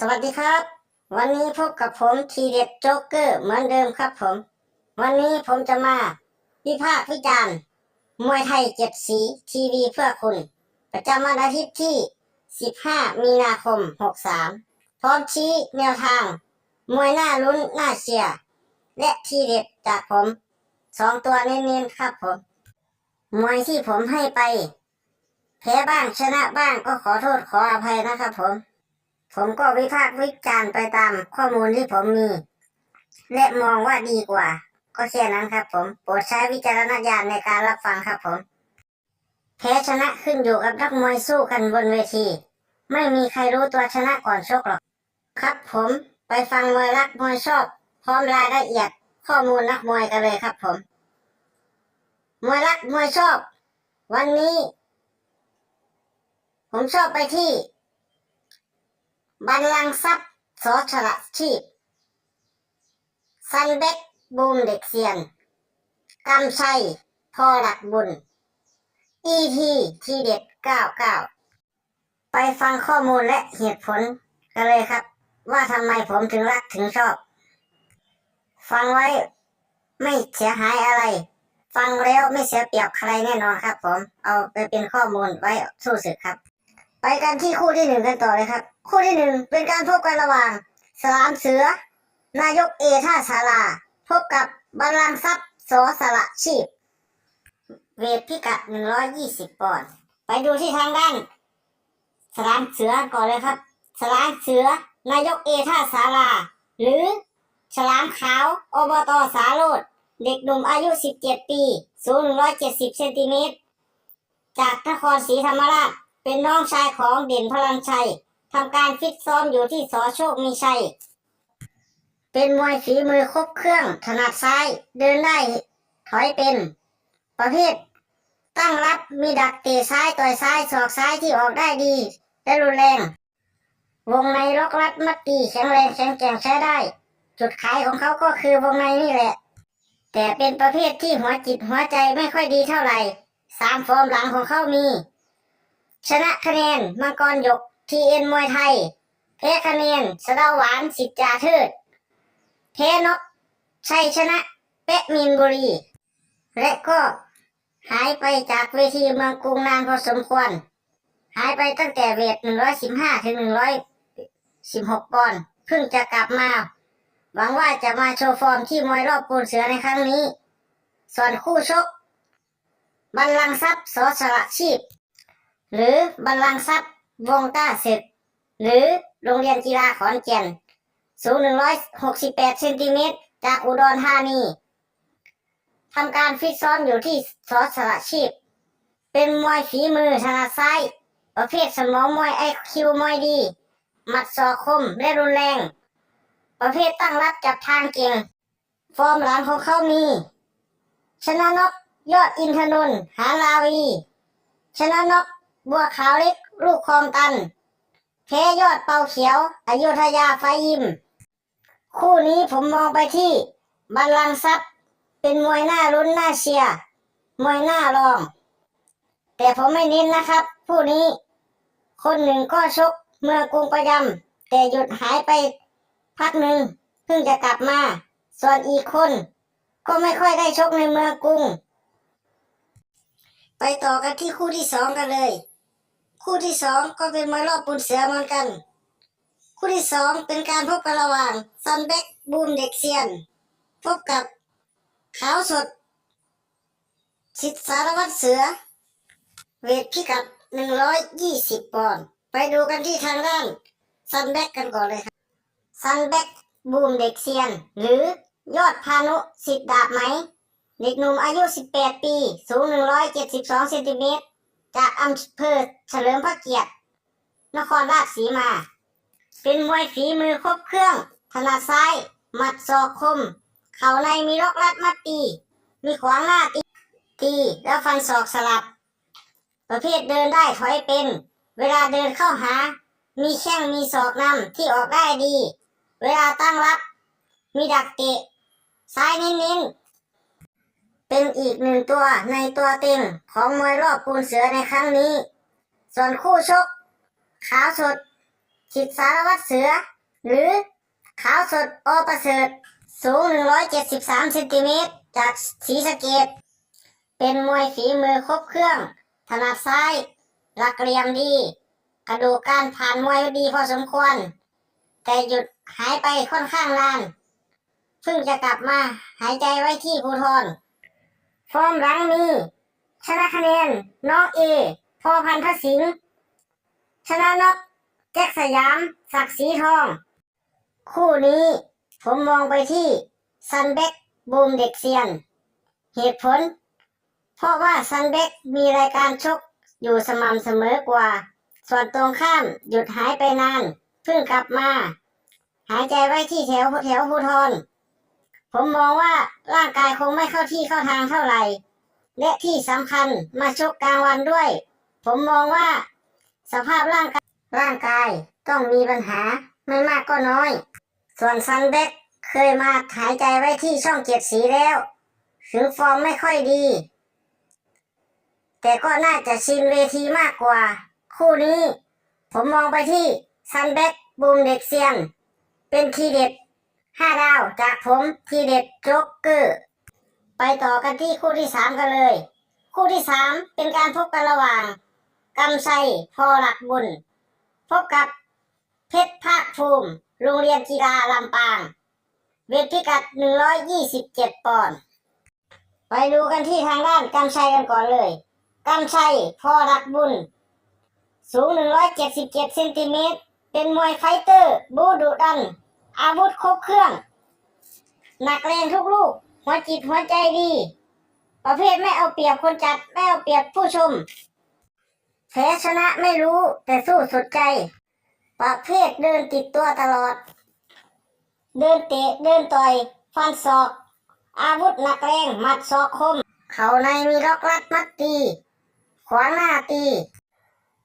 สวัสดีครับ วันนี้พบกับผมทีเด็ดโจ๊กเกอร์เหมือนเดิมครับผม วันนี้ผมจะมาวิพากษ์วิจารณ์มวยไทยเจ็ดสีทีวีเพื่อคุณ ประจำวันอาทิตย์ที่ 15 มีนาคม 63 พร้อมชี้แนวทาง มวยหน้าลุ้นหน้าเชียร์และทีเด็ดจากผมสองตัวเน้นๆครับผม มวยที่ผมให้ไป แพ้บ้างชนะบ้างก็ขอโทษขออภัยนะครับผม ผมก็วิพากษ์วิจารณ์ไปตามข้อมูลที่ผมมี และมองว่าดีกว่า ก็แค่นั้นครับผมโปรดใช้วิจารณญาณในการรับฟังครับผมแพ้ชนะขึ้นอยู่กับนักมวยสู้กันบนเวที ไม่มีใครรู้ตัวชนะก่อนชกหรอก ครับผมไปฟังมวยรักมวยชอบ พร้อมรายละเอียด ข้อมูลนักมวยกันเลยครับผม มวยรักมวยชอบ วันนี้ ผมชอบไปที่ บัลลังก์ทรัพย์สอฉละชีพซันเบ็กบูมเด็กเซียนกำชัย พอหลักบุญ อีทีทีเด็ด99ไปฟังข้อมูลและเหตุผลกันเลยครับ ว่าทำไมผมถึงรักถึงชอบ ฟังไว้ไม่เสียหายอะไร ฟังแล้วไม่เสียเปรียบใครแน่นอนครับผม เอาไปเป็นข้อมูลไว้สู้ศึกครับ ไปกันที่คู่ที่หนึ่งกันต่อเลยครับ คู่ที่หนึ่งเป็นการพบกันระหว่างสลามเสือ นายกเอท่าสาราพบกับบัลลังทรัพย์โสสละชีพ เวทพิกัด 120 ปอนด์ไปดูที่ทางด้าน สลามเสือก่อนเลยครับ สลามเสือนายกเอท่าสาราหรือฉลามขาว อบตสาโรดเด็กหนุ่มอายุ 17 ปี สูง 170 เซนติเมตร จากนครศรีธรรมราช เป็นน้องชายของเด่นพลังชัยทำการฟิตซ้อมอยู่ที่สอโชคมีชัย เป็นมวยฝีมือครบเครื่องถนัดซ้ายเดินได้ถอยเป็น ประเภท ตั้งรับมีดักเตะซ้ายต่อยซ้ายศอกซ้ายที่ออกได้ดี และรุนแรง วงในล็อกรัดมัดตีแข็งแรงแข็งแกร่งใช้ได้ จุดขายของเขาก็คือวงในนี่แหละ แต่เป็นประเภทที่หัวจิตหัวใจไม่ค่อยดีเท่าไหร่สามฟอร์มหลังของเขามี ชนะคะแนนมังกรหยกทีเอ็นมวยไทย แพ้คะแนนสะเดาหวานสิทธิ์จาเทิดแพ้นกชัยชนะเป๊ะมินบุรี และก็หายไปจากเวทีเมืองกรุงนานพอสมควร หายไปตั้งแต่เวท 115 ถึง 116 ปอนด์เพิ่งจะกลับมา หวังว่าจะมาโชว์ฟอร์มที่มวยรอบปูนเสือในครั้งนี้ ส่วนคู่ชก บัลลังก์ทรัพย์สอสละชีพ หรือบัลลังก์ทรัพย์วงต้าศึก หรือโรงเรียนกีฬาขอนแก่น สูง 168เซนติเมตรจากอุดรธานีทำการฟิตซ้อมอยู่ที่สอสละชีพ เป็นมวยฝีมือถนัดซ้าย ประเภทสมองมวยไอคิวมวยดี หมัดศอกคมและรุนแรง ประเภทตั้งรับจับทางเก่ง ฟอร์มหลังของเขามี ชนะนกยอดอินทนนท์หาลาวี ชนะนก บัวขาวเล็ก ลูกคลองตัน แพ้ยอดเปาเขียวอยุธยาไฟยิม คู่นี้ผมมองไปที่บัลลังก์ทรัพย์เป็นมวยหน้าลุ้นหน้าเชียร์มวยหน้ารอง แต่ผมไม่เน้นนะครับ ผู้นี้ คนหนึ่งก็ชกเมื่อกรุงประยำแต่หยุดหายไปพักหนึ่งเพิ่งจะกลับมา ส่วนอีกคน ก็ไม่ค่อยได้ชกในเมืองกรุง ไปต่อกันที่คู่ที่สองกันเลย คู่ที่สองก็เป็นมวยรอบปูนเสือเหมือนกัน คู่ที่สองเป็นการพบกันระหว่างซันแบ็กบูมเด็กเซียน พบกับขาวสดสิทธิสารวัตรเสือ เวทพิกัด120ปอนด์ไปดูกันที่ทางด้านซันแบ็กกันก่อนเลยครับซันแบ็กบูมเด็กเซียน หรือยอดพานุสิทธิดาบไหม เด็กหนุ่มอายุ 18 ปี สูง 172เซนติเมตร จากอำเภอเฉลิมพระเกียรติ นครราชสีมา เป็นมวยฝีมือครบเครื่อง ถนัดซ้าย หมัดศอกคม เข่าในมีล็อกลัดมัดตี มีขวางหน้าตีตีแล้วฟันศอกสลับ ประเภทเดินได้ถอยเป็น เวลาเดินเข้าหา มีแข้งมีศอกนำที่ออกได้ดี เวลาตั้งรับ มีดักเตะ ซ้ายเน้นๆ เป็นอีกหนึ่งตัวในตัวเต็งของมวยรอบปูนเสือในครั้งนี้ ส่วนคู่ชก ขาวสดสิทธิสารวัตรเสือ หรือขาวสดโอประเสริฐ สูง 173เซนติเมตรจากศรีสะเกดเป็นมวยฝีมือครบเครื่อง ถนัดซ้าย หลักเหลี่ยมดี กระดูกการผ่านมวยดีพอสมควร แต่หยุดหายไปค่อนข้างนาน เพิ่งจะกลับมาหายใจไว้ที่ภูทร ฟอร์มหลังมีชนะคะแนนน้องเอพอพันธสิงห์ชนะนกแจ็คสยาม ศักดิ์ศรีทอง คู่นี้ผมมองไปที่ซันเบ็กบูมเด็กเซียน เหตุผล เพราะว่าซันเบ็กมีรายการชกอยู่สม่ำเสมอกว่า ส่วนตรงข้ามหยุดหายไปนาน เพิ่งกลับมา หายใจไว้ที่แถวแถวภูทร ผมมองว่าร่างกายคงไม่เข้าที่เข้าทางเท่าไหร่ และที่สำคัญมาชกกลางวันด้วย ผมมองว่า สภาพร่างกายร่างกายต้องมีปัญหาไม่มากก็น้อย ส่วนซันเบ็กเคยมาหายใจไว้ที่ช่องเจ็ดสีแล้ว ถึงฟอร์มไม่ค่อยดี แต่ก็น่าจะชินเวทีมากกว่า คู่นี้ ผมมองไปที่ซันเบ็กบูมเด็กเซียน เป็นทีเด็ด ห้าดาวจากผมทีเด็ดโจ๊กเกอร์ ไปต่อกันที่คู่ที่สามกันเลย คู่ที่สามเป็นการพบกันระหว่างกำชัยพอหลักบุญ พบกับเพชรภาคภูมิ โรงเรียนกีฬาลำปาง เวทพิกัด 127 ปอนด์ไปดูกันที่ทางด้านกำชัยกันก่อนเลยกำชัยพอหลักบุญ สูง 177เซนติเมตรเป็นมวยไฟเตอร์ บูดุดัน อาวุธครบเครื่อง หนักแรงทุกลูก หัวจิตหัวใจดี ประเภทไม่เอาเปรียบคนจัด ไม่เอาเปรียบผู้ชมแพ้ชนะไม่รู้แต่สู้สุดใจ ประเภทเดินติดตัวตลอด เดินเตะเดินต่อย ฟันศอก อาวุธหนักแรงหมัดศอกคม เขาในมีล็อกลัดมัดตี ขวางหน้าตี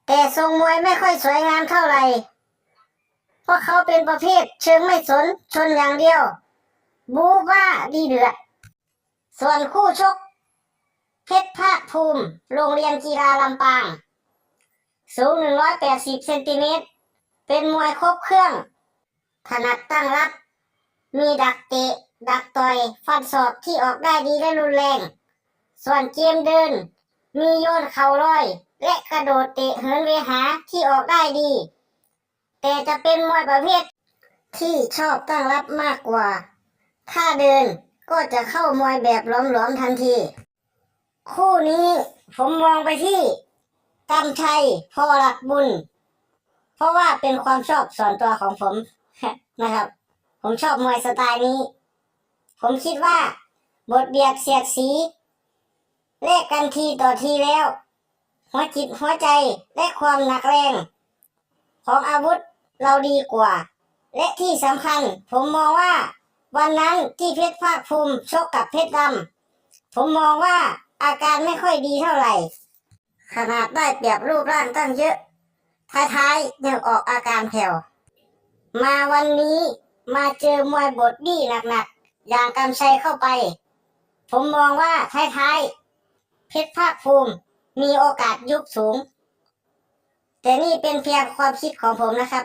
แต่ทรงมวยไม่ค่อยสวยงามเท่าไหร่ เพราะเขาเป็นประเภทเชิงไม่สนชนอย่างเดียว บูบ้าดีเดือดส่วนคู่ชก เพชรภาคภูมิ โรงเรียนกีฬาลำปาง สูง 180 เซนติเมตร เป็นมวยครบเครื่อง ถนัดตั้งรับ มีดักเตะ ดักต่อย ฟันศอกที่ออกได้ดีและรุนแรง ส่วนเกมเดิน มีโยนเข่าลอย และกระโดดเตะเหินเวหาที่ออกได้ดี แต่จะเป็นมวยประเภท ที่ชอบตั้งรับมากกว่า ถ้าเดินก็จะเข้ามวยแบบหลอมๆทันที คู่นี้ผมมองไปที่กำชัยพอหลักบุญ เพราะว่าเป็นความชอบส่วนตัวของผมนะครับ ผมชอบมวยสไตล์นี้ ผมคิดว่า บทเบียดเสียดสีแลกกันทีต่อทีแล้ว หัวจิตหัวใจและความหนักแรง ของอาวุธ เราดีกว่า และที่สำคัญ ผมมองว่า วันนั้นที่เพชรภาคภูมิชกกับเพชรดำผมมองว่าอาการไม่ค่อยดีเท่าไหร่ ขนาดได้เปรียบรูปร่างตั้งเยอะ ท้ายๆยังออกอาการแผ่วมาวันนี้มาเจอมวยบทบี้หนักๆ อย่างกำชัยเข้าไป ผมมองว่าท้ายๆ เพชรภาคภูมิมีโอกาสยุบสูง แต่นี่เป็นเพียงความคิดของผมนะครับ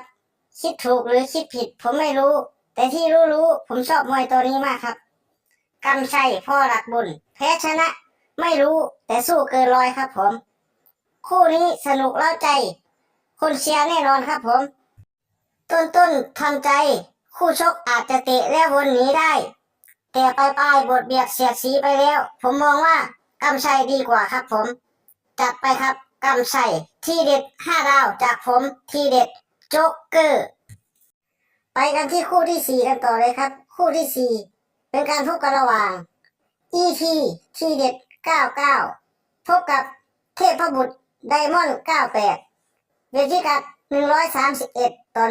คิดถูกหรือคิดผิด ผมไม่รู้ แต่ที่รู้ๆผมชอบมวยตัวนี้มากครับกำชัยพ่อหลักบุญ แพ้ชนะ ไม่รู้แต่สู้เกินร้อยครับผม คู่นี้สนุกเล่าใจ คนเชียร์แน่นอนครับผม ต้นต้นทำใจ คู่ชกอาจจะเตะและวนหนีได้ แต่ปลายปลายบทเบียดเสียดสีไปแล้ว ผมมองว่ากำชัยดีกว่าครับผม จัดไปครับกำชัยที่เด็ดห้าดาวจากผมที่เด็ด โจ๊กเกอร์ ไปกันที่คู่ที่สี่กันต่อเลยครับ คู่ที่สี่เป็นการพบกันระหว่าง EP ที่เด็ดเก้าเก้าพบกับเทพบุตรไดมอนด์เก้าแปดเวทพิกัด131 ต่อ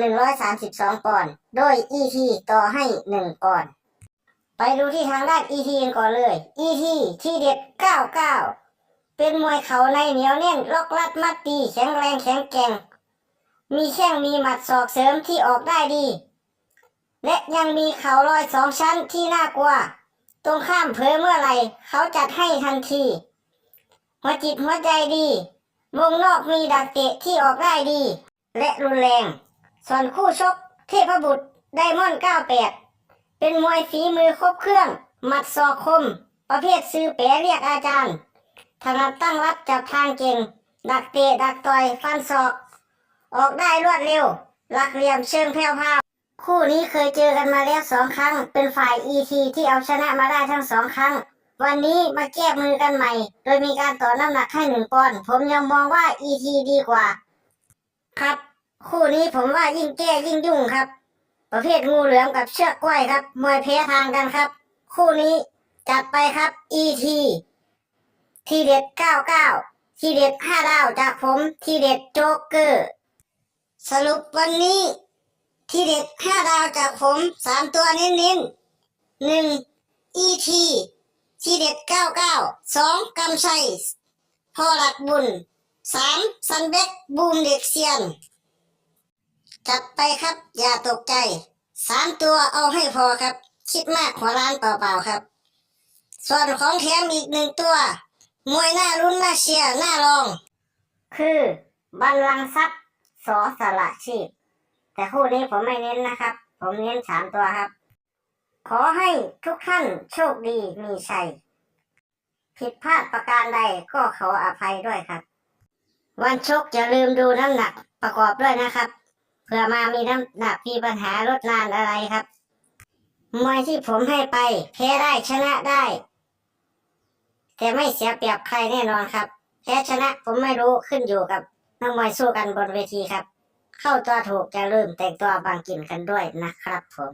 132 ปอนด์ โดย ET ต่อให้ 1 ปอนด์ ไปดูที่ทางด้าน ET กันก่อนเลย ET ที่เด็ด99 เป็นมวยเขาในเหนียวแน่นล็อกลัดมัดตีแข็งแรงแข็งแกร่ง มีแข้งมีหมัดศอกเสริมที่ออกได้ดี และยังมีเขาลอยสองชั้นที่น่ากลัว ตรงข้ามเผลอเมื่อไหร่เขาจัดให้ทันที หัวจิตหัวใจดี วงนอกมีดักเตะที่ออกได้ดี และรุนแรง ส่วนคู่ชก เทพบุตรไดมอนด์98 เป็นมวยฝีมือครบเครื่อง หมัดศอกคม ประเภทซื้อแปรเรียกอาจารย์ถนัดตั้งรับจับทางเก่ง ดักเตะดักต่อยฟันศอก ออกได้รวดเร็ว หลักเหลี่ยมเชิงแผ่วพาวคู่นี้เคยเจอกันมาแล้วสองครั้ง เป็นฝ่าย ET ที่เอาชนะมาได้ทั้งสองครั้ง วันนี้มาแก้มือกันใหม่ โดยมีการต่อน้ำหนักให้หนึ่งปอนด์ผมยังมองว่า ET ดีกว่า ครับ คู่นี้ผมว่ายิ่งแก้ยิ่งยุ่งครับ ประเภทงูเหลือมกับเชือกกล้วยครับมวยเพทางกันครับ คู่นี้จัดไปครับ ET ทีเด็ด 99 ทีเด็ด 5 ดาวจากผม ทีเด็ดโจ๊กเกอร์ สรุปวันนี้ ทีเด็ด5ดาวจากผม3ตัวเน้นๆ 1. ET ทีเด็ด99 2. กำชัยพ่อหลักบุญ 3. ซันเบ็กบูมเด็กเซียน จัดไปครับอย่าตกใจสามตัวเอาให้พอครับ คิดมากหัวล้านเปล่าๆครับ ส่วนของแถมอีกหนึ่งตัว มวยหน้ารุ่นหน้าเชียร์หน้าลอง คือบัลลังก์ทรัพย์ สอสละชีพ แต่คู่นี้ผมไม่เน้นนะครับ ผมเน้นสามตัวครับ ขอให้ทุกท่านโชคดีมีชัย ผิดพลาดประการใดก็ขออภัยด้วยครับ วันชกอย่าลืมดูน้ำหนักประกอบด้วยนะครับเพื่อมามีน้ำหนักมีปัญหาลดนานอะไรครับมวยที่ผมให้ไปแพ้ได้ชนะได้ แต่ไม่เสียเปรียบใครแน่นอนครับแพ้ชนะผมไม่รู้ขึ้นอยู่กับ นักมวยสู้กันบนเวทีครับ เข้าตัวถูกจะลืมแต่งตัวบางกินกันด้วยนะครับผม